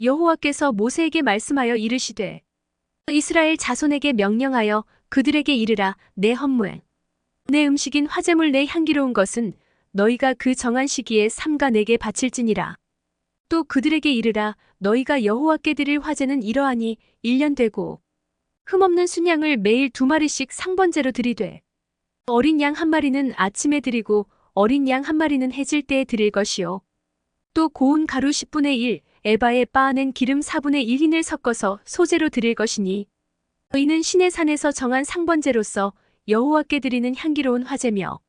여호와께서 모세에게 말씀하여 이르시되 이스라엘 자손에게 명령하여 그들에게 이르라 내 헌물. 내 음식인 화제물 내 향기로운 것은 너희가 그 정한 시기에 삼가 내게 바칠지니라. 또 그들에게 이르라 너희가 여호와께 드릴 화제는 이러하니 1년 되고 흠없는 순양을 매일 두 마리씩 상번제로 드리되 어린 양 한 마리는 아침에 드리고 어린 양 한 마리는 해질 때에 드릴 것이요. 또 고운 가루 10분의 1 에바에 빻아낸 기름 4분의 1흰을 섞어서 소재로 드릴 것이니 이는 신의 산에서 정한 상번제로서 여호와께 드리는 향기로운 화제며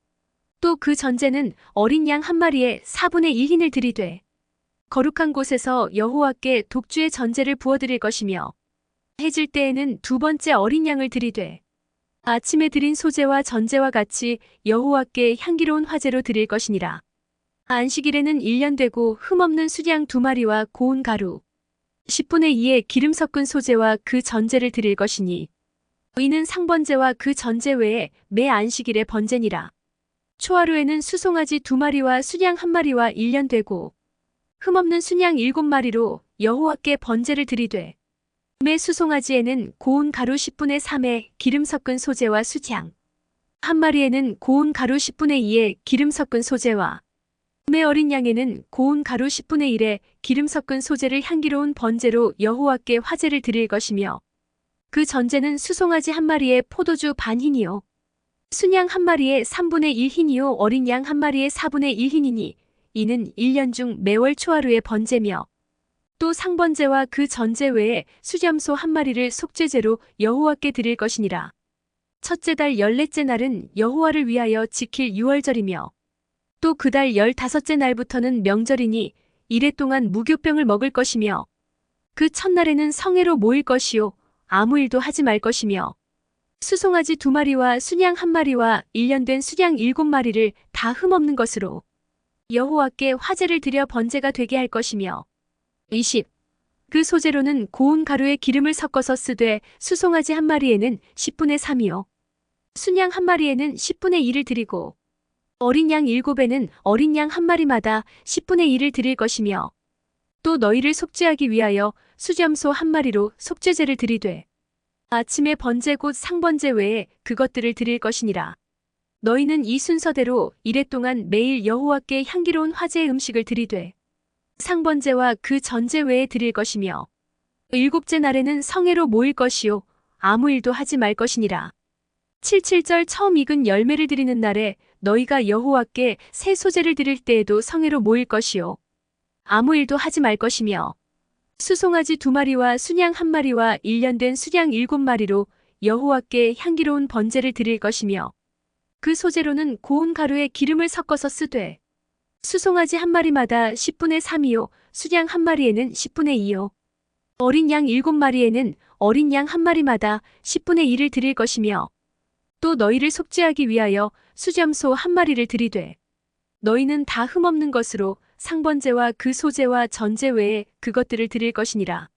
또 그 전제는 어린 양 한 마리에 4분의 1흰을 드리되 거룩한 곳에서 여호와께 독주의 전제를 부어드릴 것이며 해질 때에는 두 번째 어린 양을 드리되 아침에 드린 소제와 전제와 같이 여호와께 향기로운 화제로 드릴 것이니라. 안식일에는 1년 되고 흠없는 수량 두 마리와 고운 가루 10분의 2의 기름 섞은 소제와 그 전제를 드릴 것이니 이는 상번제와 그 전제 외에 매 안식일의 번제니라. 초하루에는 수송아지 두 마리와 수량 한 마리와 1년 되고 흠없는 순양 일곱 마리로 여호와께 번제를 드리되 매 수송아지에는 고운 가루 10분의 3에 기름 섞은 소재와 수장 한 마리에는 고운 가루 10분의 2에 기름 섞은 소재와 매 어린 양에는 고운 가루 10분의 1에 기름 섞은 소재를 향기로운 번제로 여호와께 화제를 드릴 것이며 그 전제는 수송아지 한 마리에 포도주 반 흰이요 순양 한 마리에 3분의 1 흰이요 어린 양 한 마리에 4분의 1 흰이니 이는 1년 중 매월 초하루의 번제며 또 상번제와 그 전제 외에 수염소 한 마리를 속죄제로 여호와께 드릴 것이니라. 첫째 달 열넷째 날은 여호와를 위하여 지킬 유월절이며 또 그달 열다섯째 날부터는 명절이니 이래 동안 무교병을 먹을 것이며 그 첫날에는 성회로 모일 것이요 아무 일도 하지 말 것이며 수송아지 두 마리와 순양 한 마리와 1년 된 수양 일곱 마리를 다 흠없는 것으로 여호와께 화제를 드려 번제가 되게 할 것이며 20. 그 소재로는 고운 가루에 기름을 섞어서 쓰되 수송아지 한 마리에는 10분의 3이요. 순양 한 마리에는 10분의 1을 드리고 어린 양 일곱에는 어린 양 한 마리마다 10분의 1을 드릴 것이며 또 너희를 속죄하기 위하여 수점소 한 마리로 속죄제를 드리되 아침에 번제 곧 상번제 외에 그것들을 드릴 것이니라. 너희는 이 순서대로 이래 동안 매일 여호와께 향기로운 화제의 음식을 드리되 상번제와 그 전제 외에 드릴 것이며 일곱째 날에는 성회로 모일 것이요 아무 일도 하지 말 것이니라. 77절 처음 익은 열매를 드리는 날에 너희가 여호와께 새 소재를 드릴 때에도 성회로 모일 것이요. 아무 일도 하지 말 것이며 수송아지 두 마리와 순양 한 마리와 1년 된 수양 일곱 마리로 여호와께 향기로운 번제를 드릴 것이며 그 소재로는 고운 가루에 기름을 섞어서 쓰되 수송아지 한 마리마다 10분의 3이요 수양 한 마리에는 10분의 2요. 어린 양 일곱 마리에는 어린 양 한 마리마다 10분의 1을 드릴 것이며 또 너희를 속죄하기 위하여 수점소 한 마리를 드리되 너희는 다 흠없는 것으로 상번제와 그 소제와 전제 외에 그것들을 드릴 것이니라